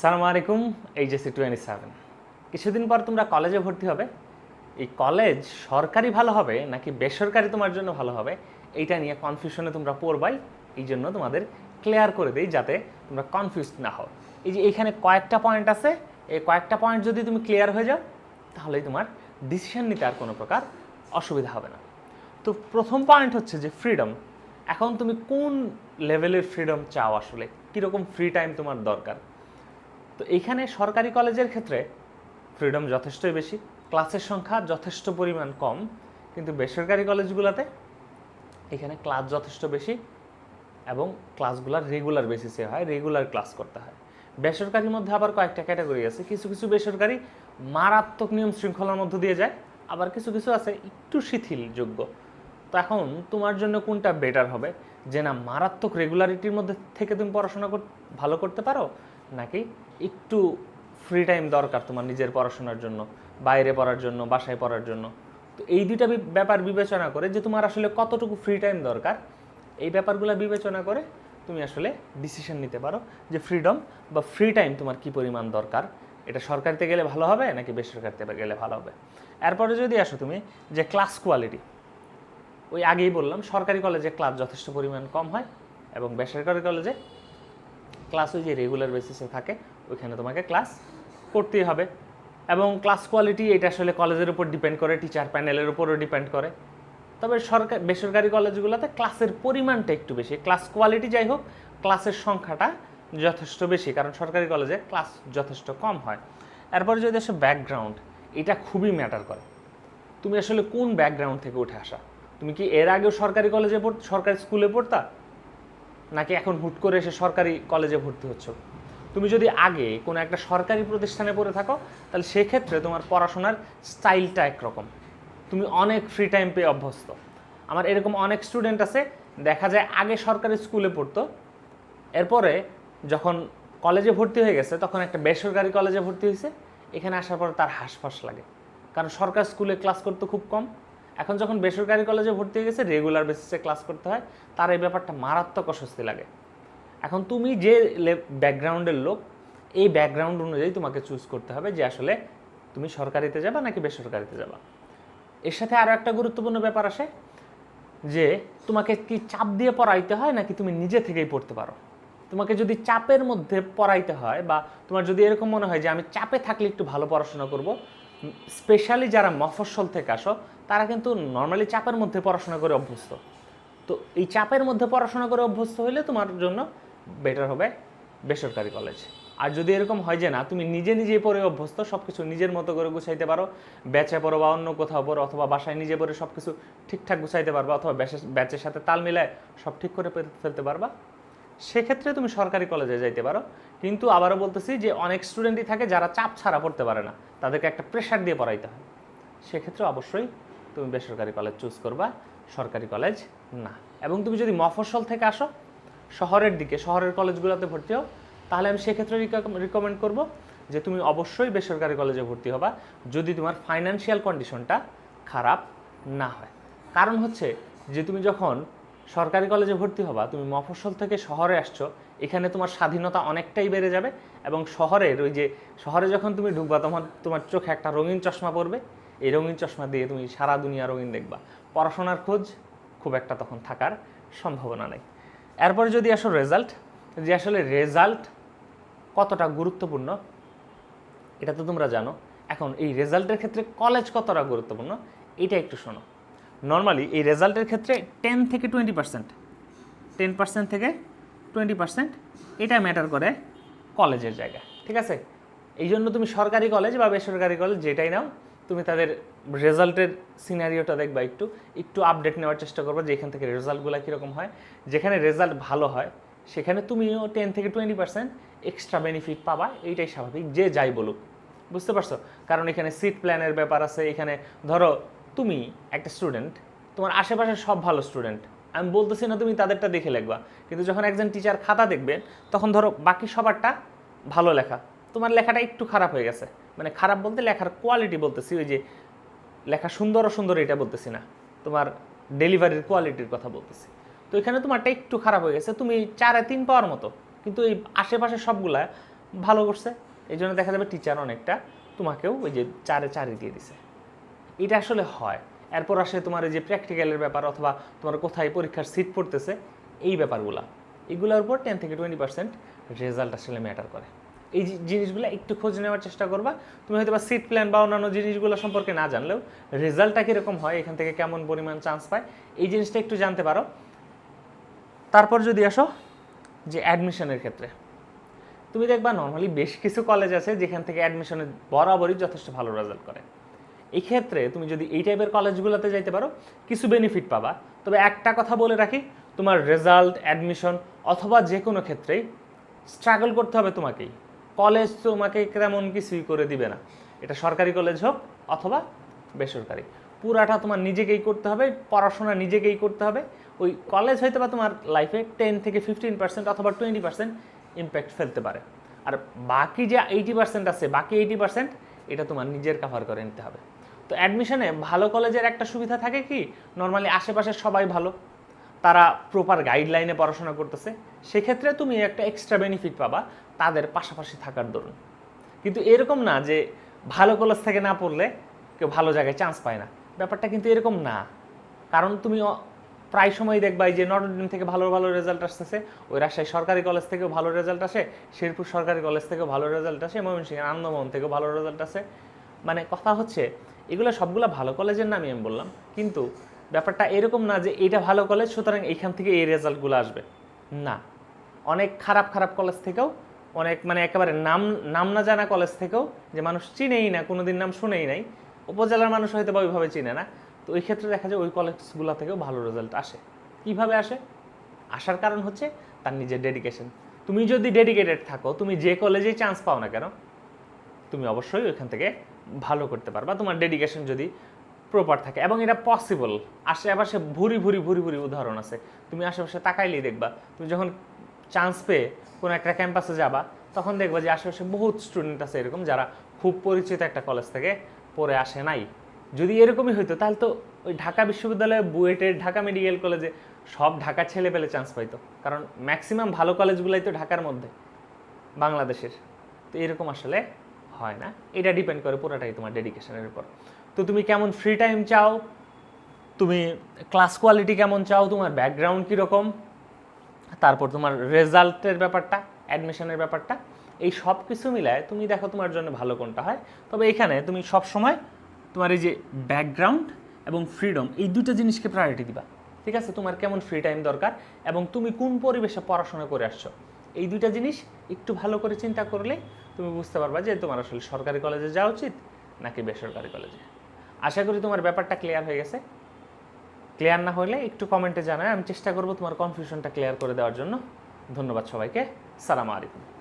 সালাম আলাইকুম HSC twenty seven কিছুদিন পর তোমরা কলেজে ভর্তি হবে। এই কলেজ সরকারি ভালো হবে নাকি বেসরকারি তোমার জন্য ভালো হবে? এইটা নিয়ে কনফিউশনে তোমরা পড়বাই। এই জন্য তোমাদের ক্লিয়ার করে দিই যাতে তোমরা কনফিউজ না হও। এই যে এইখানে কয়েকটা পয়েন্ট আছে। এই কয়েকটা পয়েন্ট যদি তুমি ক্লিয়ার হয়ে যাও, তাহলেই তোমার ডিসিশন নিতে আর কোনো প্রকার অসুবিধা হবে না। তো প্রথম পয়েন্ট হচ্ছে যে ফ্রিডম এখন তুমি কোন লেভেলের ফ্রিডম চাও আসলে? কীরকম ফ্রি টাইম তোমার দরকার? তো এইখানে সরকারি কলেজের ক্ষেত্রে ফ্রিডম যথেষ্টই বেশি ক্লাসের সংখ্যা যথেষ্ট পরিমাণ কম, কিন্তু বেসরকারি কলেজগুলোতে এখানে ক্লাস যথেষ্ট বেশি এবং ক্লাসগুলো রেগুলার বেসিসে হয় রেগুলার ক্লাস করতে হয়। বেসরকারির মধ্যে আবার কয়েকটা ক্যাটাগরি আছে, কিছু কিছু বেসরকারি মারাত্মক নিয়ম শৃঙ্খলার মধ্য দিয়ে যায়, আবার কিছু কিছু আছে একটু শিথিলযোগ্য। তো এখন তোমার জন্য কোনটা বেটার হবে? যে না মারাত্মক রেগুলারিটির মধ্যে থেকে তুমি পড়াশোনা ভালো করতে পারো নাকি একটু ফ্রি টাইম দরকার তোমার নিজের পড়াশোনার জন্য, বাইরে পড়ার জন্য, বাসায় পড়ার জন্য? তো এই দুইটা ব্যাপার বিবেচনা করে যে তোমার আসলে কতটুকু ফ্রি টাইম দরকার, এই ব্যাপারগুলো বিবেচনা করে তুমি আসলে ডিসিশন নিতে পারো যে ফ্রিডম বা ফ্রি টাইম তোমার কি পরিমাণ দরকার। এটা সরকারিতে গেলে ভালো হবে নাকি বেসরকারিতে গেলে ভালো হবে? এরপরে যদি আসো তুমি যে ক্লাস কোয়ালিটি ওই আগেই বললাম সরকারি কলেজে ক্লাস যথেষ্ট পরিমাণ কম হয় এবং বেসরকারি কলেজে ক্লাস ওই যে রেগুলার বেসিসে থাকে, ওইখানে তোমাকে ক্লাস করতেই হবে। এবং ক্লাস কোয়ালিটি এটা আসলে কলেজের উপর ডিপেন্ড করে টিচার প্যানেলের উপরও ডিপেন্ড করে। তবে সরকার, বেসরকারি কলেজগুলোতে ক্লাসের পরিমাণটা একটু বেশি। ক্লাস কোয়ালিটি যাই হোক ক্লাসের সংখ্যাটা যথেষ্ট বেশি, কারণ সরকারি কলেজে ক্লাস যথেষ্ট কম হয়। এরপরে যদি আসে ব্যাকগ্রাউন্ড এটা খুবই ম্যাটার করে। তুমি আসলে কোন ব্যাকগ্রাউন্ড থেকে উঠে আসা? তুমি কি এর আগেও সরকারি কলেজে পড়, সরকারি স্কুলে পড়তা? নাকি এখন হুট করে এসে সরকারি কলেজে ভর্তি হচ্ছ? তুমি যদি আগে কোনো একটা সরকারি প্রতিষ্ঠানে পড়ে থাকো, তাহলে সেক্ষেত্রে তোমার পড়াশোনার স্টাইলটা একরকম। তুমি অনেক ফ্রি টাইম পেয়ে অভ্যস্ত। আমার এরকম অনেক স্টুডেন্ট আছে, দেখা যায় আগে সরকারি স্কুলে পড়তো, এরপরে যখন কলেজে ভর্তি হয়ে গেছে, তখন একটা বেসরকারি কলেজে ভর্তি হয়েছে, এখানে আসার পর তার হাঁসফাঁস লাগে। কারণ সরকার স্কুলে ক্লাস করতে খুব কম এখন যখন বেসরকারি কলেজে ভর্তি হয়ে গেছে রেগুলার বেসিসে ক্লাস করতে হয়, তার এই ব্যাপারটা মারাত্মক অস্বস্তি লাগে। এখন তুমি যে ব্যাকগ্রাউন্ডের লোক, এই ব্যাকগ্রাউন্ড অনুযায়ী তোমাকে চুজ করতে হবে যে আসলে তুমি সরকারিতে যাবা নাকি বেসরকারিতে যাবা। এর সাথে আরও একটা গুরুত্বপূর্ণ ব্যাপার আসে, যে তোমাকে কি চাপ দিয়ে পড়াইতে হয় নাকি তুমি নিজে থেকেই পড়তে পারো? তোমাকে যদি চাপের মধ্যে পড়াইতে হয় বা তোমার যদি এরকম মনে হয় যে আমি চাপে থাকলে একটু ভালো পড়াশোনা করব স্পেশালি যারা মফস্বল থেকে আসো, তারা কিন্তু নর্মালি চাপের মধ্যে পড়াশোনা করে অভ্যস্ত। তো এই চাপের মধ্যে পড়াশোনা করে অভ্যস্ত হলে তোমার জন্য বেটার হবে বেসরকারি কলেজ আর যদি এরকম হয় যে না, তুমি নিজে নিজেই পড়ে অভ্যস্ত সব কিছু নিজের মতো করে গুছাইতে পারো ব্যাচে পড়ো বা অন্য কোথাও পড়ো, অথবা বাসায় নিজে পড়ে সব কিছু ঠিকঠাক গুছাইতে পারবা, অথবা ব্যাচের সাথে তাল মিলায় সব ঠিক করে ফেলতে পারবা, সেক্ষেত্রে তুমি সরকারি কলেজে যাইতে পারো। কিন্তু আবারও বলতেছি যে অনেক স্টুডেন্টই থাকে যারা চাপ ছাড়া পড়তে পারে না। তাদেরকে একটা প্রেশার দিয়ে পড়াইতে হয়। সেক্ষেত্রে অবশ্যই তুমি বেসরকারি কলেজ চুজ করবা, সরকারি কলেজ না। এবং তুমি যদি মফস্বল থেকে আসো, শহরের দিকে, শহরের কলেজগুলোতে ভর্তি হও, তাহলে আমি সেক্ষেত্রে রিকমেন্ড করব যে তুমি অবশ্যই বেসরকারি কলেজে ভর্তি হবা, যদি তোমার ফাইন্যান্সিয়াল কন্ডিশনটা খারাপ না হয়। কারণ হচ্ছে যে তুমি যখন সরকারি কলেজে ভর্তি হবা, তুমি মফস্বল থেকে শহরে আসছো এখানে তোমার স্বাধীনতা অনেকটাই বেড়ে যাবে এবং শহরের ওই যে শহরে যখন তুমি ঢুকবা তোমার তোমার চোখে একটা রঙিন চশমা পড়বে এই রঙিন চশমা দিয়ে তুমি সারা দুনিয়া রঙিন দেখবা। পড়াশোনার খোঁজ খুব একটা তখন থাকার সম্ভাবনা নেই। এরপরে যদি আসো রেজাল্ট যে আসলে রেজাল্ট কতটা গুরুত্বপূর্ণ, এটা তো তোমরা জানো। এখন এই রেজাল্টের ক্ষেত্রে কলেজ কতটা গুরুত্বপূর্ণ, এটা একটু শোনো। নর্মালি এই রেজাল্টের ক্ষেত্রে টেন থেকে টোয়েন্টি পার্সেন্ট টেন পার্সেন্ট থেকে টোয়েন্টি পার্সেন্ট এটা ম্যাটার করে কলেজের জায়গা ঠিক আছে? এই জন্য তুমি সরকারি কলেজ বা বেসরকারি কলেজ যেটাই নাও, তুমি তাদের রেজাল্টের সিনারিওটা দেখবা একটু একটু আপডেট নেওয়ার চেষ্টা করবে যে এখান থেকে রেজাল্টগুলো কীরকম হয়। যেখানে রেজাল্ট ভালো হয়, সেখানে তুমিও টেন থেকে টোয়েন্টি পার্সেন্ট এক্সট্রা বেনিফিট পাবা, এইটাই স্বাভাবিক, যে যাই বলুক, বুঝতে পারছ? কারণ এখানে সিট প্ল্যানের ব্যাপার আছে, এখানে ধরো তুমি একটা স্টুডেন্ট তোমার আশেপাশে সব ভালো স্টুডেন্ট আমি বলতেছি না তুমি তাদেরটা দেখে লিখবা। কিন্তু যখন একজন টিচার খাতা দেখবে, তখন ধরো বাকি সবারটা ভালো লেখা। তোমার লেখাটা একটু খারাপ হয়ে গেছে। মানে খারাপ বলতে লেখার কোয়ালিটি বলতেছি, ওই যে লেখা সুন্দর ও সুন্দর এটা বলতেছি না। তোমার ডেলিভারির কোয়ালিটির কথা বলতেছি। তো এখানে তোমারটা একটু খারাপ হয়ে গেছে। তুমি চারে তিন পাওয়ার মতো। কিন্তু এই আশেপাশে সবগুলা ভালো করছে। এই জন্য দেখা যাবে টিচার অনেকটা তোমাকেও ওই যে চারে চারি দিয়ে দিছে। এটা আসলে হয়। এরপর আসে তোমার এই যে প্র্যাকটিক্যালের ব্যাপার অথবা তোমার কোথায় পরীক্ষার সিট পড়তেছে, এই ব্যাপারগুলা। এগুলোর উপর টেন থেকে টোয়েন্টি পার্সেন্ট রেজাল্ট আসলে ম্যাটার করে। এই জিনিসগুলো একটু খোঁজ নেওয়ার চেষ্টা করবা। তুমি হয়তো বা সিট প্ল্যান বা অন্যান্য জিনিসগুলো সম্পর্কে না জানলেও রেজাল্টটা কীরকম হয়, এখান থেকে কেমন পরিমাণ চান্স পায়, এই জিনিসটা একটু জানতে পারো। তারপর যদি আসো যে অ্যাডমিশনের ক্ষেত্রে। তুমি দেখবা নর্মালি বেশ কিছু কলেজ আছে যেখান থেকে অ্যাডমিশনে বরাবরই যথেষ্ট ভালো রেজাল্ট করে। এই ক্ষেত্রে তুমি যদি এই টাইপের কলেজগুলোতে যাইতে পারো, কিছু বেনিফিট পাবা। তবে একটা কথা বলে রাখি, তোমার রেজাল্ট অ্যাডমিশন অথবা যে কোনো ক্ষেত্রেই স্ট্রাগল করতে হবে তোমাকেই। কলেজ তোমাকে তেমন কিছুই করে দিবে না। এটা সরকারি কলেজ হোক অথবা বেসরকারি। পুরাটা তোমার নিজেকেই করতে হবে, পড়াশোনা নিজেকেই করতে হবে। ওই কলেজ হয়তো বা তোমার লাইফে টেন থেকে ফিফটিন পার্সেন্ট অথবা টোয়েন্টি পার্সেন্ট ইম্প্যাক্ট ফেলতে পারে। আর বাকি যে এইটি পার্সেন্ট আছে, বাকি এইটি পার্সেন্ট এটা তোমার নিজের কাভার করে নিতে হবে। তো অ্যাডমিশনে ভালো কলেজের একটা সুবিধা থাকে কি? নর্মালি আশেপাশে সবাই ভালো। তারা প্রপার গাইডলাইনে পড়াশোনা করতেছে। সেক্ষেত্রে তুমি একটা এক্সট্রা বেনিফিট পাবা তাদের পাশাপাশি থাকার দরুন। কিন্তু এরকম না যে ভালো কলেজ থেকে না পড়লে কেউ ভালো জায়গায় চান্স পায় না। ব্যাপারটা কিন্তু এরকম না। কারণ তুমি প্রায় সময় দেখবা এই যে নটরডেম থেকে ভালো ভালো রেজাল্ট আসতেছে, ওই রাজশাহী সরকারি কলেজ থেকেও ভালো রেজাল্ট আসে, শেরপুর সরকারি কলেজ থেকেও ভালো রেজাল্ট আসে ময়মনসিংহ আনন্দমোহন থেকেও ভালো রেজাল্ট আসে। মানে কথা হচ্ছে এগুলো সবগুলো ভালো কলেজের নামই আমি বললাম। কিন্তু ব্যাপারটা এরকম না যে এটা ভালো কলেজ সুতরাং এইখান থেকে এই রেজাল্টগুলো আসবে। না। অনেক খারাপ খারাপ কলেজ থেকেও, অনেক মানে একেবারে নাম নাম না জানা কলেজ থেকেও যে মানুষ চিনেই না, কোনোদিন নাম শুনেই নাই, উপজেলার মানুষ হয়তো বা ওইভাবে চিনে না। তো ওই ক্ষেত্রে দেখা যায় ওই কলেজগুলো থেকেও ভালো রেজাল্ট আসে। কীভাবে আসে? আসার কারণ হচ্ছে তার নিজের ডেডিকেশন তুমি যদি ডেডিকেটেড থাকো, তুমি যে কলেজেই চান্স পাও না কেন, তুমি অবশ্যই ওইখান থেকে ভালো করতে পারবা তোমার ডেডিকেশন যদি প্রপার থাকে এবং এটা পসিবল আশেপাশে ভুরি ভুরি ভুরি ভুরি উদাহরণ আছে। তুমি আশেপাশে তাকাইলেই দেখবা, তুমি যখন চান্স পেয়ে কোনো একটা ক্যাম্পাসে যাবা, তখন দেখবা যে আশেপাশে বহুত স্টুডেন্ট আছে এরকম যারা খুব পরিচিত একটা কলেজ থেকে পড়ে আসে নাই। যদি এরকমই হইতো, তাহলে তো ওই ঢাকা বিশ্ববিদ্যালয়ে বুয়েটের ঢাকা মেডিকেল কলেজে সব ঢাকার ছেলে পেলে চান্স পাইতো। কারণ ম্যাক্সিমাম ভালো কলেজগুলাই তো ঢাকার মধ্যে, বাংলাদেশের। তো এরকম আসলে হয় না। এটা ডিপেন্ড করে পুরোটাই তোমার ডেডিকেশনের উপর। তো তুমি কেমন ফ্রি টাইম চাও? তুমি ক্লাস কোয়ালিটি কেমন চাও? তোমার ব্যাকগ্রাউন্ড কীরকম? তারপর তোমার রেজাল্টের ব্যাপারটা অ্যাডমিশনের ব্যাপারটা, এই সব কিছু মিলায় তুমি দেখো তোমার জন্য ভালো কোনটা হয়। তবে এখানে তুমি সব সময় তোমার এই যে ব্যাকগ্রাউন্ড এবং ফ্রিডম এই দুটো জিনিসকে প্রায়োরিটি দিবা। ঠিক আছে? তোমার কেমন ফ্রি টাইম দরকার এবং তুমি কোন পরিবেশে পড়াশোনা করে আসছো? এই দুইটা জিনিস একটু ভালো করে চিন্তা করলে তুমি বুঝতে পারবা যে তোমার আসলে সরকারি কলেজে যাওয়া উচিত নাকি বেসরকারি কলেজে। আশা করি তোমার ব্যাপারটা ক্লিয়ার হয়ে গেছে। ক্লিয়ার না হলে একটু কমেন্টে জানায় আমি চেষ্টা করব তোমার কনফিউশনটা ক্লিয়ার করে দেওয়ার জন্য। ধন্যবাদ সবাইকে। সালাম আলাইকুম।